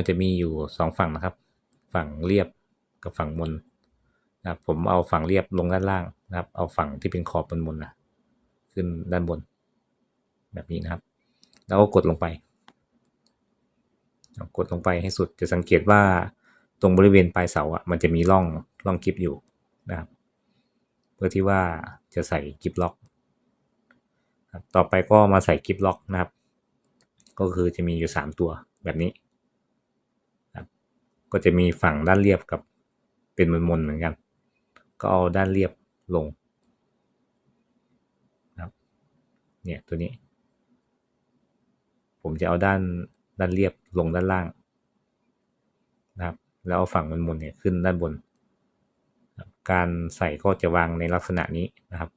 มันจะมีอยู่สองฝั่งนะครับ ฝั่งเรียบกับฝั่งมนนะครับผมเอาฝั่งเรียบลงด้านล่างนะครับ เอาฝั่งที่เป็นขอบบนมนนะขึ้นด้านบน แบบนี้นะครับ แล้วก็กดลงไปกดลงไปให้สุดจะสังเกตว่าตรงบริเวณปลายเสาอะมันจะมีร่องร่องกิฟอยู่นะครับ เพื่อที่ว่าจะใส่กิฟล็อกต่อไปก็มาใส่กิฟล็อกนะครับ ก็คือจะมีอยู่ 3 ตัวแบบนี้ ก็จะมีฝั่งด้านเรียบกับเป็นมนๆเหมือนกัน ก็เอาด้านเรียบลงครับเนี่ยตัวนี้ ผมจะเอาด้านด้านเรียบลงด้านล่างนะครับ แล้วเอาฝั่งมนๆเนี่ยขึ้นด้านบน การใส่ก็จะวางในลักษณะนี้นะครับ